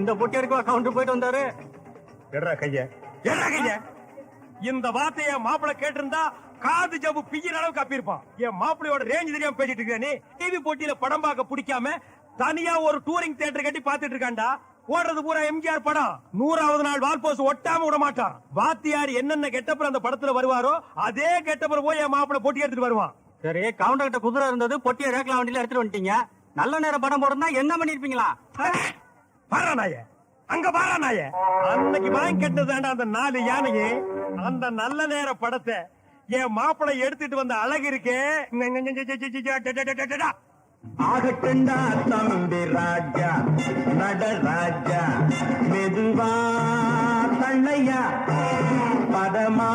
இந்த பொட்டி எடுக்க கவுண்டர் போயிட்டு வந்தாரு. எட்ரா கைய. எட்ரா கைய. இந்த வார்த்தைய மாப்பிள கேட்டிருந்தா காது ஜவ்வு பிய்யிற அளவுக்கு அப்பிருப்பான் என் மாப்பிளையோட ரேஞ்ச் தெரியாம பேசிட்டு இருக்க நீ? டிவி போட்டியில படம் பார்க்க பிடிக்காம தனியா ஒரு டூரிங் தியேட்டர் கட்டி பாத்துட்டு இருக்காண்டா ஓடுறது பூரா எம்ஜிஆர் படம். நூறாவது நாள் வால்போஸ் ஒட்டாம விட மாட்டான். வாத்தியார் என்னென்ன கெட்டப்பறம் அந்த படத்துல வருவாரோ அதே கெட்டப்பறம் போய் என் மாப்பிள போட்டி எடுத்துட்டு வருவான். சரி கவுண்டர் கிட்ட குதிரை இருந்தது பொட்டியை ரேக்லா வண்டியில எடுத்துட்டு வந்துட்டீங்க. நல்ல நேரம் படம் போடுறதா என்ன பண்ணிருப்பீங்களா? பாரா நாய அங்க பாரா நாய அன்னைக்கு வாங்கி கெட்டதாண்டா அந்த நாலு யானையே அந்த நல்ல நேர படத்தை என் மாப்பிளை எடுத்துட்டு வந்த அழகு இருக்கே ஆகட்டண்டா தம்பி ராஜா நடராஜா மெதுவா தள்ளையா பதமா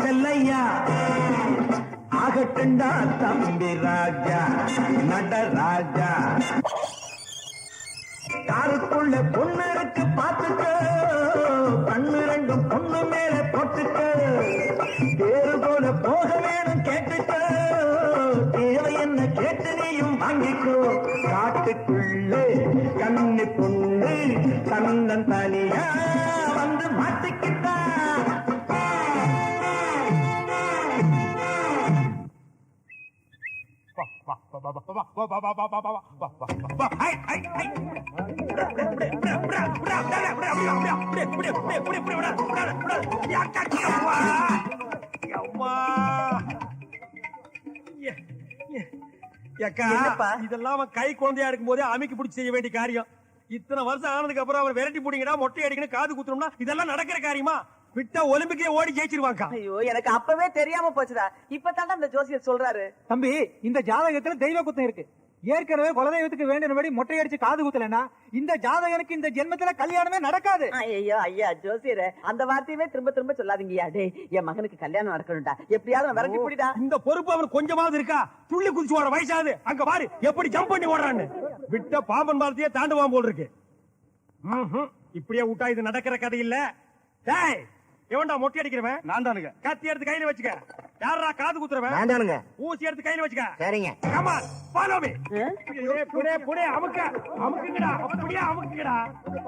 செல்லையா ஆகட்டண்டா தம்பி ராஜா நடராஜா காருக்குள்ள பொண்ணு இருக்கு பாத்துக்க கண்ணு ரெண்டும் பொண்ணு மேல போட்டுக்க தேரு போல போக வேணும் கேட்டுக்க தேவை என்ன கேட்டு நீயும் வாங்கிக்கோ காட்டுக்குள்ளே கண்ணு பொண்ணு தன்னன் தனியா வந்து மாட்டிக்கிட்டா ஏக்கா, இதெல்லாம் அவன் கை குழந்தையா இருக்கும் போதே அமைக்கு பிடிச்சி செய்ய வேண்டிய காரியம். இத்தனை வருஷம் ஆனதுக்கு அப்புறம் அவர் விரட்டி பிடிங்கடா மொட்டை அடிக்கணும் காது குத்துறோம்னா இதெல்லாம் நடக்கிற காரியமா? விட்டா ஒலிம்பிக்லயே ஓடி ஜெயிச்சிருவாங்க ஐயோ எனக்கு அப்பவே தெரியாம போச்சுடா. இப்பதான் அந்த ஜோசியர் சொல்றாரு. தம்பி இந்த ஜாதகத்துல தெய்வ குத்தம் இருக்கு. ஏற்கனவே குலதெய்வத்துக்கு வேண்டியபடி மொட்டை அடிச்சு காது குத்தலன்னா இந்த ஜாதகனுக்கு இந்த ஜென்மத்துல கல்யாணமே நடக்காது. ஐயோ ஐயா ஜோசியர் அந்த வார்த்தையவே திரும்ப திரும்ப சொல்லாதீங்கயா டேய் என் மகனுக்கு கல்யாணம் நடக்கணும்டா. எப்படியாவது அவன் விரட்டி பிடிடா. இந்த பொறுப்பு அவனுக்கு கொஞ்சமாவது இருக்கா? துள்ளி குதிச்சு ஓட வயசாது அங்க பாரு எப்படி ஜம்ப் பண்ணி ஓடுறான்னு. விட்ட பாம்பன் பாலத்தையே தாண்டுவான் போல் இருக்கு. இப்படியே விட்டா இது நடக்கிற கதை இல்ல டேய் எவன்டா மொட்டை அடிக்கிறவன்? நான் தானுங்க. கத்தி எடுத்து கையில வச்சுக்க. யாரா காது குத்துறவன் வேண்டானுங்க ஊசி எடுத்து கையில வச்சுக்க சரிங்க on, follow me. புடே, புடே, புடே, அமுக்க, அமுக்குங்கடா, அப்படியே அமுக்குங்கடா.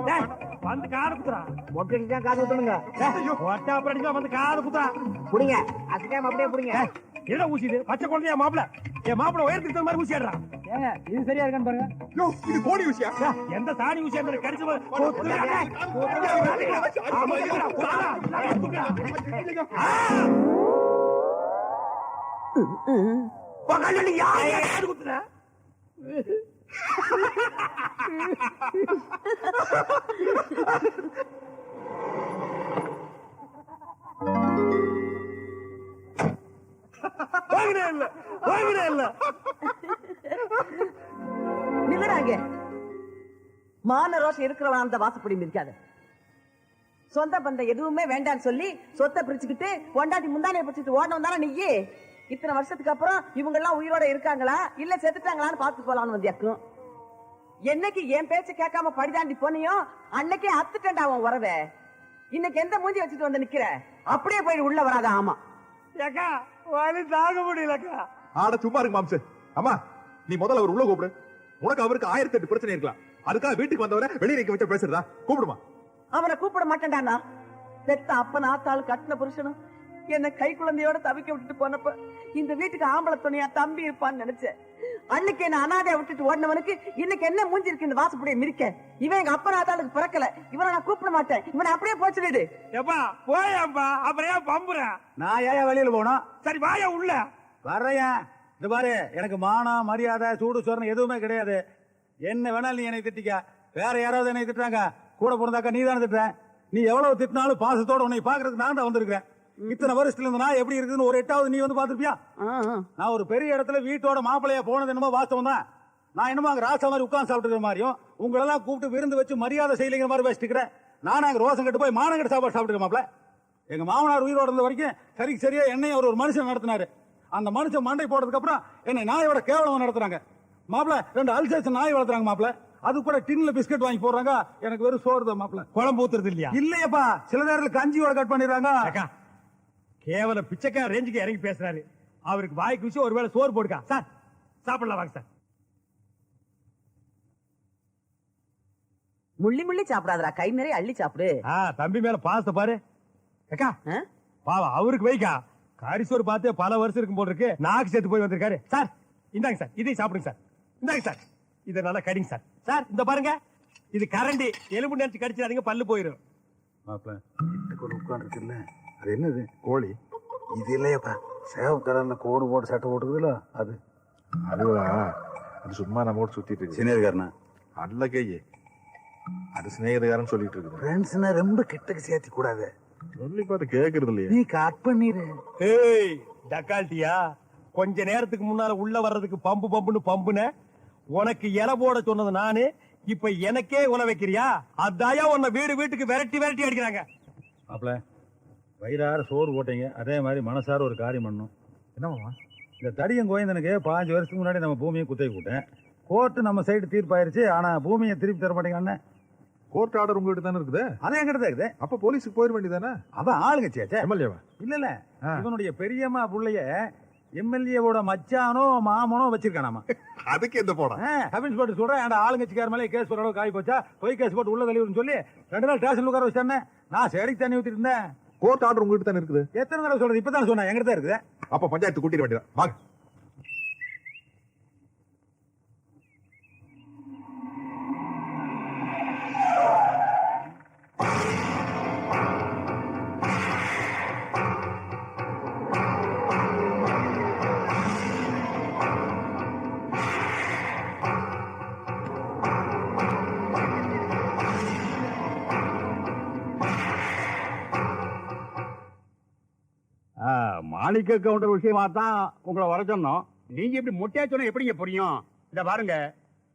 டேய், வந்து காது குத்துறா. மொட்டை தான் காது ஊத்தணுங்க டேய், ஒட்டா அப்படி அடிச்சா வந்து காது குத்துறா. புடிங்க அசிக்காம அப்படியே புடிங்க டேய், என்னடா ஊசி இது? பச்சை குழந்தையா மாப்பிள? என் மாப்பிள உயரத்துக்கு தகுந்த மாதிரி ஊசி ஏடுறா. ஏங்க இது சரியா இருக்கான்னு பாருங்க டேய், எந்த சாணி ஊசி அந்த கடிச்சு போ- இல்ல வாங்கினே இல்ல நில்லுடாங்க மான ரோஷம் இருக்கிறவன் அந்த வாசப்படி இருக்காது. சொந்த பந்தம் எதுவுமே வேண்டாம்னு சொல்லி சொத்தை பிரிச்சுக்கிட்டு பொண்டாட்டி முந்தானைய பிடிச்சிட்டு ஓடணும் தானே நீயே? இத்தனை வருஷத்துக்கு அப்புறம் இவங்க எல்லாம் உயிரோட இருக்காங்களா? இல்ல செத்துட்டாங்களான்னு பார்த்து போலான்னு வந்தியாக்கும் என்னைக்கு என் பேச்ச கேட்காம படிதாண்டி போனியோ அன்னைக்கே அத்துட்டேன்டா உன் உறவை. இன்னைக்கு எந்த மூஞ்சி வச்சுட்டு வந்து நிக்கிற? அப்படியே போய் உள்ள வராத ஆமா. ஏக்கா வலி தாங்க முடியலக்கா. ஆட சும்மா இருக்கு மாம்சு. அம்மா நீ முதல்ல அவர் உள்ள கூப்பிடு. உனக்கு அவருக்கு ஆயிரத்தி எட்டு பிரச்சனை இருக்கலாம். அதுக்காக வீட்டுக்கு வந்தவரை வெளியே நிக்க வச்சு பேசுறதா? கூப்பிடுமா? அவனை கூப்பிட மாட்டேன்டானா பெத்த அப்பன் ஆத்தாள் கட்டின புருஷனும் என்ன கை குழந்தையோட தவிக்க விட்டுட்டு போனப்ப இந்த வீட்டுக்கு ஆம்பளை துணையா தம்பி இருப்பான்னு நினைச்சேன். அன்னைக்கு என்ன அனாதைய விட்டுட்டு ஓடினவனுக்கு இன்னைக்கு என்ன மூஞ்சி இருக்கு இந்த வாசப்படியை மிரிக்க இவன் எங்க அப்பன் ஆத்தாளுக்கு பிறக்கல. இவனை நான் கூப்பிட மாட்டேன். இவனை அப்படியே போச்சுடு ஏப்பா போயாப்பா அப்புறம் ஏன் பம்புற நான் ஏன் வெளியில போனோம் சரி வாயா உள்ள. வர்றேன். இந்த பாரு எனக்கு மானம் மரியாதை சூடு சொரணம் எதுவுமே கிடையாது. என்ன வேணாலும் நீ என்னை திட்டிக்க. வேற யாராவது என்னை திட்டுறாங்க. கூட பிறந்தாக்கா நீ தானே திட்டுற. நீ எவ்வளவு திட்டினாலும் பாசத்தோட உன்னை பாக்குறதுக்கு நான் தான் வந்திருக்கிறேன். இத்தனை வருஷத்துல இருந்து நான் எப்படி இருக்குன்னு ஒரு எட்டாவது நீ வந்து பாத்திருப்பியா நான் ஒரு பெரிய இடத்துல வீட்டோட மாப்பிள்ளையா போனது என்னமோ வாஸ்தவம் தான். நான் என்னமோ அங்க ராசா மாதிரி உட்கார்ந்து சாப்பிட்டுக்கிற மாதிரியும் உங்களெல்லாம் கூப்பிட்டு விருந்து வச்சு மரியாதை செய்யலைங்கிற மாதிரி பேசிட்டுக்கிறேன் நான் அங்க ரோசம் கட்டு போய் மானங்கட்டு சாப்பாடு சாப்பிட்டுக்க மாப்பிள்ள. எங்க மாமனார் உயிரோட இருந்த வரைக்கும் சரி சரியா என்னையும் அவர் ஒரு மனுஷன் நடத்தினாரு. அந்த மனுஷன் மண்டை போட்டதுக்கு அப்புறம் என்னை நாயோட கேவலம் நடத்துறாங்க. மாப்பிள்ள ரெண்டு அல்சேஷன் நாய் வளர்த்துறாங்க மாப்பிள்ள. அது கூட டின்ல பிஸ்கட் வாங்கி போடுறாங்க. எனக்கு வெறும் சோறு தான் மாப்பிள்ள. குழம்பு ஊத்துறது இல்லையா? இல்லையப்பா. சில நேரத்துல கஞ்சியோட கட் பண்ணிடுறாங்க. கேவல பிச்சைக்கார ரேஞ்சுக்கு இறங்கி பேசுறாரு. அவருக்கு வாய்க்கு விஷயம் ஒருவேளை சோறு போடுக்கா. சார் சாப்பிடலாம் வாங்க சார். முள்ளி முள்ளி சாப்பிடாதடா. கை நிறைய அள்ளி சாப்பிடு. ஆ தம்பி மேல பாசத்தை பாரு. அக்கா ஆ? பாவா அவருக்கு வைக்கா. காரிசோறு பார்த்து பல வருஷம் இருக்கும் போல இருக்கு. நாக்கு சேர்த்து போய் வந்திருக்காரு. சார் இந்தாங்க சார். இதையும் சாப்பிடுங்க சார். இந்தாங்க சார். இதை நல்லா கடிங்க சார். சார் இந்த பாருங்க. இது கரண்டி. எலும்பு நினைச்சு கடிச்சிடாதீங்க பல்லு போயிடும் மாப்பிள்ள வீட்டுக்குள்ள உட்காந்துருக்குல்ல அது என்னது? கோழி? இது இல்லையாப்பா. சேவ கலர்ல கோடு போட்டு சட்டை போட்டுக்குதுல அது. அதுவா? அது சும்மா நம்ம கூட சுத்திட்டு இருக்கு சீனியர்காரனா அல்ல கையே. அது சிநேகிதக்காரன் சொல்லிட்டு இருக்குது. ஃப்ரெண்ட்ஸ்னா ரொம்ப கிட்டக்கு சேர்த்தி கூடாது. சொல்லி பார்த்து கேக்குறது இல்லையே. நீ கட் பண்ணிரு. ஏய் டக்கால்ட்டியா? கொஞ்ச நேரத்துக்கு முன்னால உள்ள வர்றதுக்கு பம்பு பம்புன்னு பம்புன. உனக்கு இலை போட சொன்னது நானு. இப்ப எனக்கே உல வைக்கிறியா? அதாயா உன்னை வீடு வீட்டுக்கு விரட்டி விரட்டி அடிக்கிறாங்க. மாப்பிள்ள வயிறார சோறு போட்டீங்க. அதே மாதிரி மனசார ஒரு காரியம் பண்ணும் என்னமாமா இந்த தடியன் கோயந்தனுக்கு பாஞ்சு வருஷத்துக்கு முன்னாடி நம்ம பூமியை குத்தகை கூட்டேன் கோர்ட்டு நம்ம சைடு தீர்ப்பாயிருச்சு. ஆனா பூமியை திருப்பி தர மாட்டேங்கிறானே கோர்ட் ஆர்டர் உங்ககிட்ட தானே இருக்குது? அது என்கிட்ட தான் இருக்குது. அப்ப போலீஸுக்கு போயிட வேண்டியதானே? அவன் ஆளுங்க சேச்சே எம்எல்ஏவா? இல்ல இல்ல. இவனுடைய பெரியம்மா புள்ளைய எம்எல்ஏவோட மச்சானோ மாமனோ வச்சிருக்கானாமா அதுக்கு எந்த போடா? ஹபின்ஸ் போட்டு சொல்றேன். என் ஆளுங்கட்சிக்கார மேலே கேஸ் போற அளவுக்கு காய் போச்சா? பொய் கேஸ் போட்டு உள்ள வெளியூர்னு சொல்லி ரெண்டு நாள் ஸ்டேஷன் உட்கார வச்சானே நான் செடிக்கு தண்ணி இருந்தேன். கோர்ட் ஆர்டர் உங்ககிட்ட தானே இருக்குது? எத்தனை தடவை சொல்றது? இப்பதான் சொன்னேன். எங்கிட்ட இருக்குது. அப்ப பஞ்சாயத்து கூட்டிட வேண்டியதான் வாங்க. மாணிக்க கவுண்டர் விஷயமா தான் உங்களை வர சொன்னோம். நீங்க இப்படி மொட்டையா சொன்னா எப்படிங்க புரியும்? இத பாருங்க.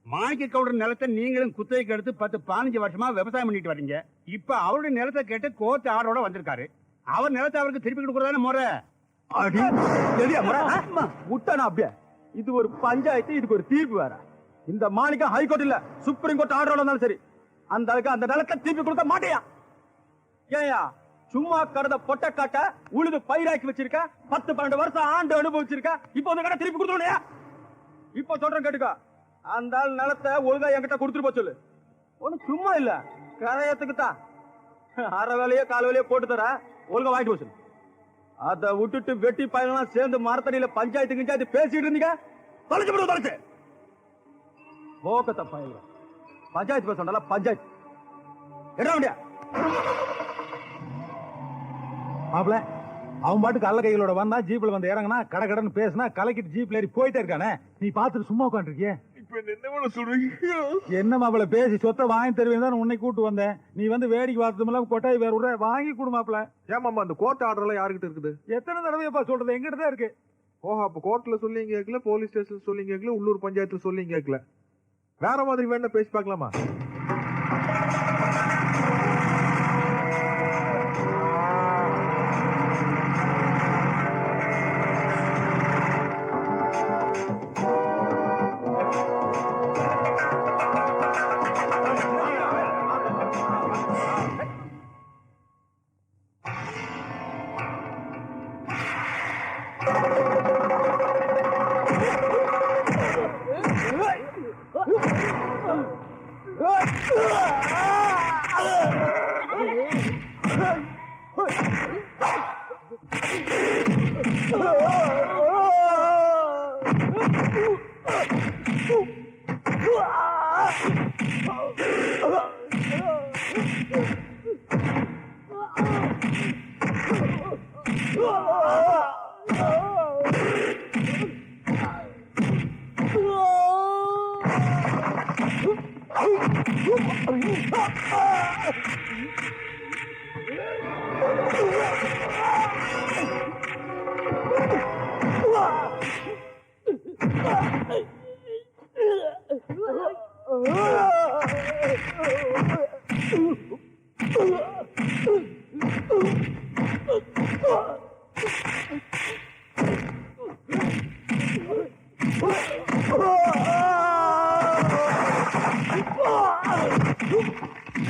மாணிக்க கவுண்டர் நிலத்தை நீங்களும் குத்தகைக்கு எடுத்து பத்து பதினஞ்சு வருஷமா விவசாயம் பண்ணிட்டு வரீங்க இப்ப அவருடைய நிலத்தை கேட்டு கோர்ட் ஆர்டரோட வந்திருக்காரு. அவர் நிலத்தை அவருக்கு திருப்பி கொடுக்கறதான முறை? அடி விட்டானா அப்படியே? இது ஒரு பஞ்சாயத்து இதுக்கு ஒரு தீர்ப்பு வேற. இந்த மாணிக்கம் ஹைகோர்ட் இல்ல சுப்ரீம் கோர்ட் ஆர்டரோட இருந்தாலும் சரி. அந்த அதுக்கு அந்த நிலத்தை திருப்பி கொடுக்க மாட்டேயா? ஏயா சும்மா கருத பொட்ட காட்ட உழுது பயிராக்கி வச்சிருக்க. பத்து பன்னெண்டு வருஷம் ஆண்டு அனுபவிச்சிருக்க. இப்போ வந்து கடை திருப்பி கொடுத்துருலையா இப்போ சொல்றேன் கேட்டுக்கோ. அந்த ஆள் நிலத்தை ஒழுங்கா என்கிட்ட கொடுத்துட்டு போச்சு சொல்லு. ஒண்ணு சும்மா இல்ல. கரையத்துக்கு தான். அரை வேலையோ கால் வேலையோ போட்டு தர ஒழுங்கா வாங்கிட்டு போச்சு சொல்லு. அதை விட்டுட்டு வெட்டி பயணம் சேர்ந்து மரத்தடியில பஞ்சாயத்து கிஞ்சாயத்து பேசிட்டு இருந்தீங்க? தொலைச்சு விடுவோம் தொலைச்சு. போக்கத்த பயணம் பஞ்சாயத்து பேச பஞ்சாயத்து. என்ன முடியா மாப்பிள்ள அவன் பாட்டுக்கு அல்ல கைகளோட வந்தா ஜீப்ல வந்து இறங்கினா கடை கடன் பேசினா கலக்கிட்டு ஜீப்ல ஏறி போயிட்டே இருக்கானே. நீ பாத்துட்டு சும்மா உட்காந்துருக்கிய இப்ப என்ன மாப்பிள்ள பேசி சொத்தை வாங்கி தருவேன் தான் உன்னை கூட்டு வந்தேன். நீ வந்து வேடிக்கை பார்த்ததும் இல்லாம கொட்டாய் வேற விட வாங்கி கொடு மாப்பிள்ள ஏமாமா அந்த கோர்ட் ஆர்டர் எல்லாம் யாருக்கிட்ட இருக்குது? எத்தனை தடவைப்பா சொல்றது? எங்கிட்ட தான் இருக்கு. ஓஹோ அப்ப கோர்ட்ல சொல்லி கேட்கல போலீஸ் ஸ்டேஷன் சொல்லி கேட்கல உள்ளூர் பஞ்சாயத்துல சொல்லி கேட்கல. வேற மாதிரி வேணா பேசி பார்க்கலாமா? 으아!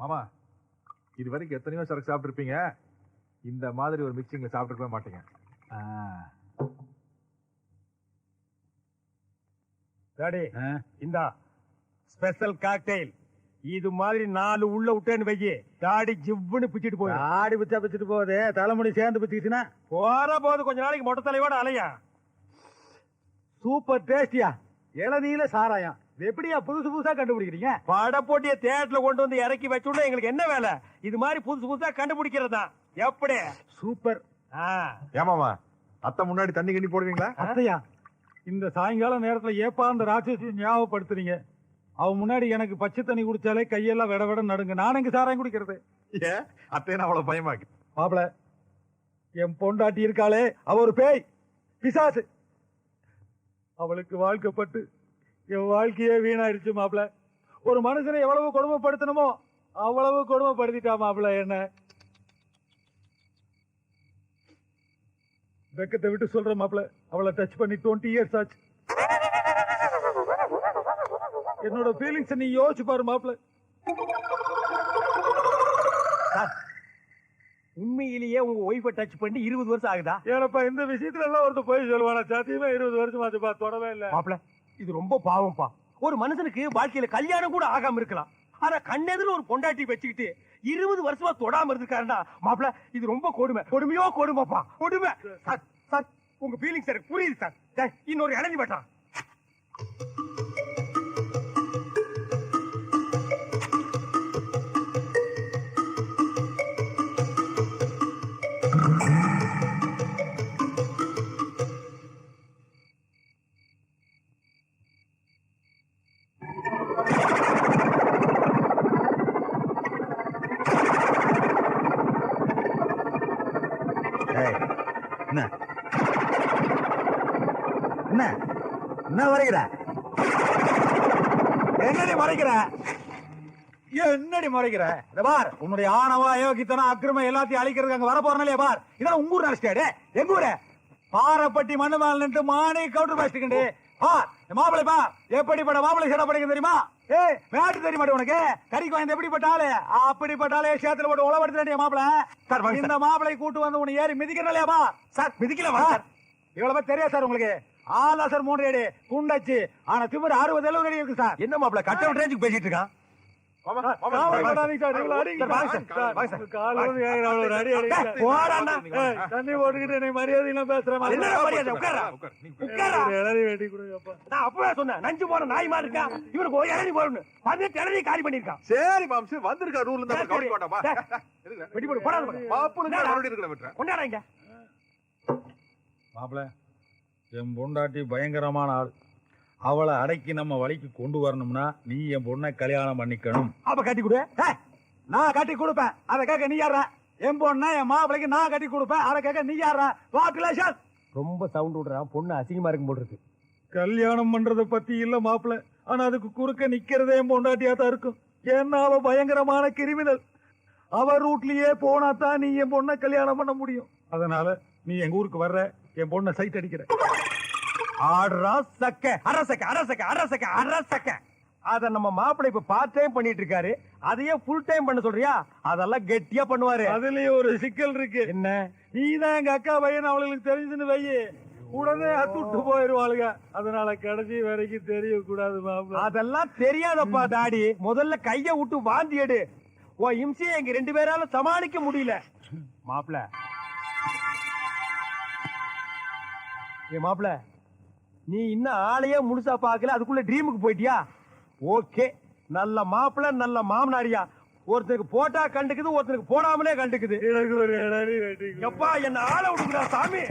Mama. இது வரைக்கும் எத்தனையோ சரக்கு சாப்பிட்டுருப்பீங்க. இந்த மாதிரி ஒரு மிக்சிங்ல சாப்பிட்டுருக்கவே மாட்டீங்க. டாடி? இந்தா ஸ்பெஷல் காக்டெயில் இது மாதிரி நாலு உள்ள விட்டேன்னு வையி டாடி ஜிவ்வுன்னு பிச்சிட்டு போய் ஆடி பிச்சா பிச்சுட்டு போகுது. தலைமுடி சேர்ந்து பிச்சுக்கிச்சுன்னா? போற போது கொஞ்ச நாளைக்கு மொட்டை தலையோட அலையா சூப்பர் டேஸ்டியா இளநீல சாராயம். எப்படியா புதுசு புதுசா கண்டுபிடிக்கிறீங்க? பட போட்டிய தேட்டர்ல கொண்டு வந்து இறக்கி வச்சுடணும் எங்களுக்கு என்ன வேலை? இது மாதிரி புதுசு புதுசா கண்டுபிடிக்கிறதா எப்படி? சூப்பர். ஆ, ஏமாமா அத்தை முன்னாடி தண்ணி கிண்ணி போடுவீங்களா? அத்தையா இந்த சாயங்கால நேரத்துல ஏப்பா அந்த ராட்சசி ஞாபகப்படுத்துறீங்க. அவன் முன்னாடி எனக்கு பச்சை தண்ணி குடிச்சாலே கையெல்லாம் விட விட நடுங்க. நான் எங்க சாராயம் குடிக்கிறது? ஏன் அத்தையன அவ்வளவு பயமாக்கு. மாப்பிள என் பொண்டாட்டி இருக்காளே அவ ஒரு பேய் பிசாசு. அவளுக்கு வாழ்க்கப்பட்டு என் வாழ்க்கையே வீணாயிருச்சு மாப்பிள. ஒரு மனுஷனை எவ்வளவு கொடுமைப்படுத்தணுமோ அவ்வளவு கொடுமைப்படுத்திட்டா மாப்பிள என்ன? வெக்கத்தை விட்டு சொல்ற மாப்பிள. அவளை டச் பண்ணி டுவெண்ட்டி இயர்ஸ் ஆச்சு. என்னோட ஃபீலிங்ஸ் நீ யோசிச்சு பாரு மாப்பிள. உண்மையிலேயே உங்க ஒய்ஃபை டச் பண்ணி இருபது வருஷம் ஆகுதா? ஏனப்பா இந்த விஷயத்துல எல்லாம் ஒருத்தர் போய் சொல்லுவானா? சத்தியமா இருபது வருஷம் ஆச்சுப்பா தொடவே இல்ல. மாப்பிள இது ரொம்ப பாவம்ப்பா. ஒரு மனுஷனுக்கு வாழ்க்கையில கல்யாணம் கூட ஆகாம இருக்கலாம். ஆனா கண்ணெதிர ஒரு பொண்டாட்டி வச்சுக்கிட்டு இருபது வருஷமா தொடாம இருந்திருக்காருன்னா மாப்பிள இது ரொம்ப கொடுமை. கொடுமையோ கொடுமைப்பா. கொடுமை. சார் சார் உங்க ஃபீலிங் சார் புரியுது சார். இன்னொரு இறங்கி பட்டான் என்ன? என்ன? என்ன வரைகிற? என்னடி மறைக்கிற? என்னடி மறைக்கிற? இந்த பார் உன்னுடைய ஆணவ அயோக்கித்தனம் அக்கிரமை எல்லாத்தையும் அழிக்கிறதுக்கு அங்க வர போறனாலே பார். இதெல்லாம் உங்க ஊர் நினைச்சிட்டாடு எங்க ஊரு? பாறைப்பட்டி மண்ணு மேல நின்று மானே கவுண்டர் பேசிட்டு பார் இந்த மாப்பிளை பா எப்படிப்பட்ட மாப்பிளை சேடப்படுங்க தெரியுமா? ஏய் மேட்டு தெரிய மாட்டே உனக்கு? கறிக்கு வாய்ந்த எப்படிப்பட்ட ஆளு அப்படிப்பட்ட ஆளே சேத்துல போட்டு உழவடுத்த மாப்பிள? சார், இந்த மாப்பிளை கூட்டு வந்து உன்னை ஏறி மிதிக்கிறலையாப்பா சார் மிதிக்கல வா சார். இவ்வளவு தெரியாது சார் உங்களுக்கு. ஆலா சார் மூணு அடி குண்டாச்சு. ஆனா திமிர் அறுபது அடி இருக்கு சார். என்ன மாப்பிள கட்ட ரேஞ்சுக்கு பேசிட்டு இருக்கான்? தண்ணி போட்டுக்கிட்டு மரியாதை? பேசுறேன் அப்பவே சொன்னேன் நஞ்சு போற நாய் மாதிரி இருக்கா? இவனுக்கு இளநீ போறணும் பதினெட்டு இளநீ காலி பண்ணிருக்கான் சரி மாம்சு வந்திருக்க ரூல் இருந்தா சரி, கவனிக்க மாட்டாமா சரி. வெட்டி போடு போடாத போடு. மாப்பிளுங்க மறுபடியும் இருக்கிற விட்டுறேன். கொண்டாடாங்க மாப்பிள என் பொண்டாட்டி பயங்கரமான ஆள். அவளை அடக்கி நம்ம வழிக்கு கொண்டு வரணும்னா நீ என் பொண்ணை கல்யாணம் பண்ணிக்கணும். அப்ப கட்டி கொடு. நான் கட்டி கொடுப்பேன். அதை கேட்க நீ யார என் பொண்ணை என் மாப்பிளைக்கு நான் கட்டி கொடுப்பேன். அதை கேட்க நீ யார பாப்புலேஷன் ரொம்ப சவுண்ட் விடுறான் பொண்ணு அசிங்கமா இருக்கும் போல் இருக்கு. கல்யாணம் பண்றத பத்தி இல்ல மாப்பிள. ஆனா அதுக்கு குறுக்க நிக்கிறதே என் பொண்டாட்டியா தான் இருக்கும். ஏன்னா அவ பயங்கரமான கிரிமினல். அவ ரூட்லயே போனா தான் நீ என் பொண்ணை கல்யாணம் பண்ண முடியும். அதனால நீ எங்க ஊருக்கு வர்ற? என் பொண்ணை சைட் அடிக்கிற. ஆடுறா சக்க அரசக்க அரசக்க அரசக்க அரசக்க அத நம்ம மாப்பிள்ளை இப்ப பார்ட் டைம் பண்ணிட்டு இருக்காரு. அதையே ஃபுல் டைம் பண்ண சொல்றியா? அதெல்லாம் கெட்டியா பண்ணுவாரு. அதுலயும் ஒரு சிக்கல் இருக்கு. என்ன? நீ தான் எங்க அக்கா பையன் அவளுக்கு தெரிஞ்சுன்னு வையி உடனே அத்துட்டு போயிருவாளுங்க. அதனால கடைசி வரைக்கும் தெரியக்கூடாது மாப்பிள்ள. அதெல்லாம் தெரியாதப்பா டாடி. முதல்ல கைய விட்டு வாந்தி எடு. உன் இம்சையை எங்க ரெண்டு பேரால சமாளிக்க முடியல. மாப்பிள ஏ மாப்பிள நீ இன்னும் ஆளையே முழுசா பார்க்கல அதுக்குள்ள ட்ரீமுக்கு போயிட்டியா? ஓகே. நல்ல மாப்பிள நல்ல மாமனாரியா. ஒருத்தருக்கு போட்டா கண்டுக்குது ஒருத்தருக்கு போடாமலே கண்டுக்குது. எப்பா என்ன ஆளை விடுக்குறா சாமி?